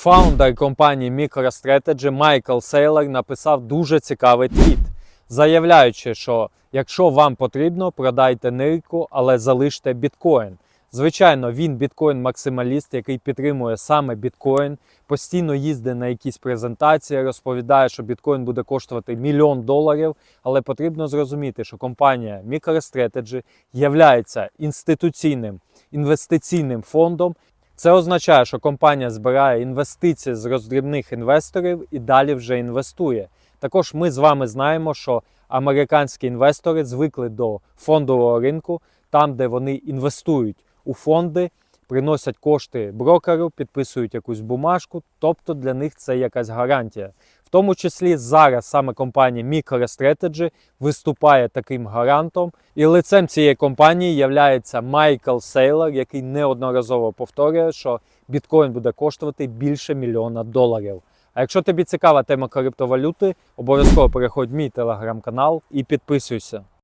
Фаундер компанії MicroStrategy Майкл Сейлор написав дуже цікавий твіт, заявляючи, що якщо вам потрібно, продайте нирку, але залиште біткоін. Звичайно, він біткоін-максималіст, який підтримує саме біткоін, постійно їздить на якісь презентації, розповідає, що біткоін буде коштувати мільйон доларів. Але потрібно зрозуміти, що компанія MicroStrategy є інституційним інвестиційним фондом. Це означає, що компанія збирає інвестиції з роздрібних інвесторів і далі вже інвестує. Також ми з вами знаємо, що американські інвестори звикли до фондового ринку, там, де вони інвестують у фонди, приносять кошти брокеру, підписують якусь бумажку, тобто для них це якась гарантія. В тому числі зараз саме компанія MicroStrategy виступає таким гарантом, і лицем цієї компанії є Майкл Сейлор, який неодноразово повторює, що біткоін буде коштувати більше мільйона доларів. А якщо тобі цікава тема криптовалюти, обов'язково переходь в мій телеграм-канал і підписуйся.